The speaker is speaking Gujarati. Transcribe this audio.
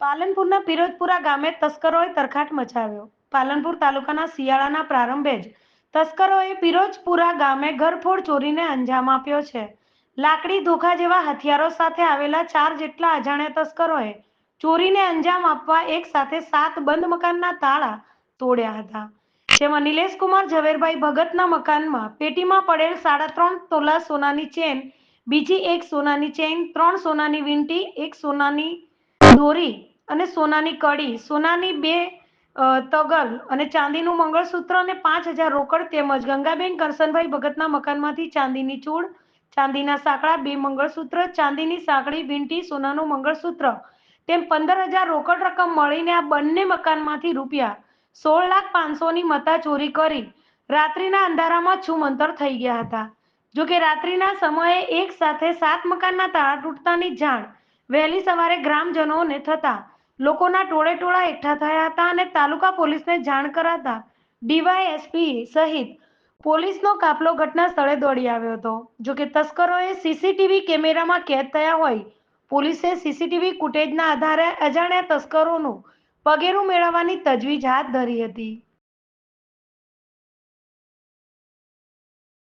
પાલનપુરના પિરોજપુરા ગામે તસ્કરોએ તરખાટ મચાવ્યો. પાલનપુર તાલુકાના શિયાળાના પ્રારંભે જ તસ્કરોએ પિરોજપુરા ગામે ઘરફોડ ચોરીને અંજામ આપ્યો છે. લાકડી ધોખા જેવા હથિયારો સાથે આવેલા ચાર જેટલા અજાણ્યા તસ્કરોએ ચોરીને અંજામ આપવા એક સાથે સાત બંધ મકાનના તાળા તોડ્યા હતા. જેમાં નિલેશકુમાર ઝવેરભાઈ ભગતના મકાનમાં પેટીમાં પડેલ સાડા ત્રણ તોલા સોનાની ચેન, બીજી એક સોનાની ચેન, ત્રણ સોનાની વીંટી, એક સોનાની દોરી અને સોનાની કડી. સોનાની બે તગલ અને ચાંદીનું મંગળસૂત્ર અને પાંચ હજાર રોકડ તેમજ ગંગાબેન કરસનભાઈ ભગતના મકાનમાંથી ચાંદીની ચૂડ ચાંદીના સાંકળા, બે મંગળસૂત્ર, ચાંદીની સાંકળી, વીંટી, સોનાનું મંગળસૂત્ર. તેમ પંદર હજાર રોકડ રકમ મળીને આ બંને મકાનમાંથી રૂપિયા સોળ લાખ પાંચસોની મતા ચોરી કરી રાત્રિના અંધારામાં છુમંતર થઈ ગયા હતા. જોકે રાત્રિના સમયે એક સાથે સાત મકાનના તાળા તૂટતાની જાણ વહેલી સવારે ગ્રામજનોને થતા લોકોના ટોળે ટોળા એકઠા થયા હતા અને તાલુકા પોલીસને જાણ કરાતા ડીવાયએસપી સહિત પોલીસનો કાફલો ઘટના સ્થળે દોડી આવ્યો હતો. જો કે તસ્કરોએ સીસીટીવી કેમેરામાં કેદ થયા હોય, પોલીસે સીસીટીવી ફૂટેજના આધારે અજાણ્યા તસ્કરોનું પગેરું મેળવવાની તજવીજ હાથ ધરી હતી.